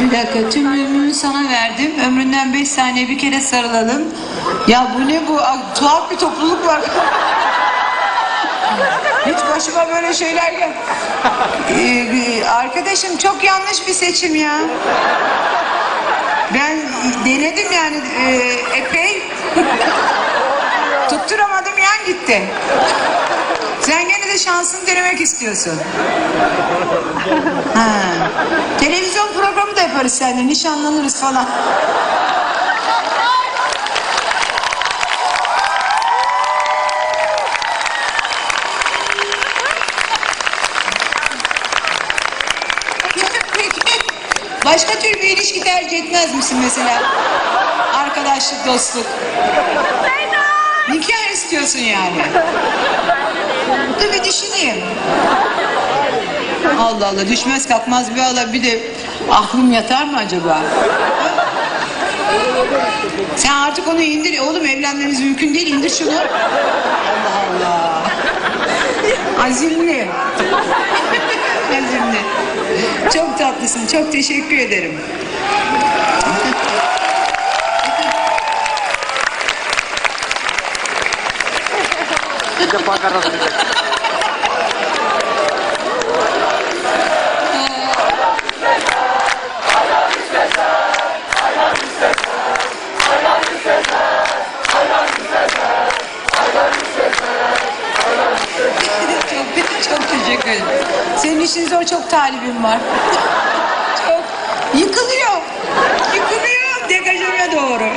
Bir dakika tüm ömrümü sana verdim. Ömründen beş saniye bir kere sarılalım. Ya bu ne bu? Aa, tuhaf bir topluluk var. Hiç başıma böyle şeyler gel. Ee, arkadaşım çok yanlış bir seçim ya. Ben denedim yani e, epey. Tutturamadım yan gitti. Sen gene de şansını denemek istiyorsun. Ha. Televizyon programı da yaparız seninle. Nişanlanırız falan. Başka tür bir ilişki tercih etmez misin mesela? Arkadaşlık, dostluk. Nikah istiyorsun yani. Dur bir düşüneyim. Allah Allah düşmez kalkmaz bir Allah bir de aklım yatar mı acaba? Sen artık onu indir. Oğlum evlenmemiz mümkün değil. indir şunu. Allah Allah. Azimli. Azimli. Çok tatlısın. Çok teşekkür ederim. İlk defa çok teşekkür ederim. Senin işin zor çok talibim var. çok. Yıkılıyor. Yıkılıyor degajeme doğru.